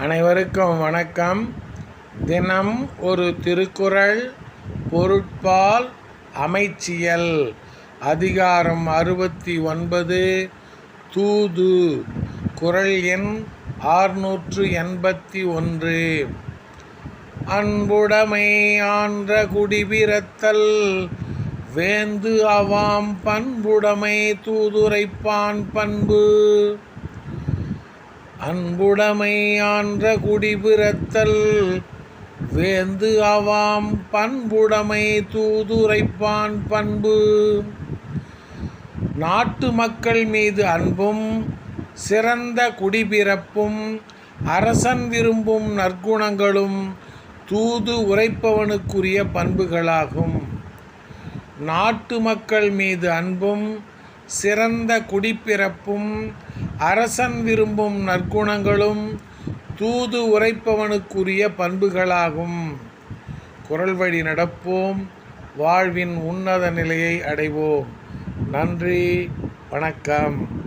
அனைவருக்கும் வணக்கம். தினம் ஒரு திருக்குறள் பொருட்பால் அமைச்சியல். அதிகாரம் அறுபத்தி ஒன்பது தூது. குறள் எண் ஆறுநூற்று எண்பத்தி ஒன்று. அன்புடைமை ஆன்ற குடிபிறத்தல் வேந்து அவாம் பண்புடைமை தூதுரைப்பான் பண்பு. அன்புடைமை ஆன்ற குடிபிறத்தல் வேந்து அவாம் பண்புடைமை தூதுரைப்பான் பண்பு. நாட்டு மக்கள் மீது அன்பும் சிறந்த குடிபிறப்பும் அரசன் விரும்பும் நற்குணங்களும் தூது உரைப்பவனுக்குரிய பண்புகளாகும். நாட்டு மக்கள் மீது அன்பும் சிறந்த குடிப்பிறப்பும் அரசன் விரும்பும் நற்குணங்களும் தூது உரைப்பவனுக்குரிய பண்புகளாகும். குரல் வழி நடப்போம் வாழ்வின் உன்னத நிலையை அடைவோம். நன்றி வணக்கம்.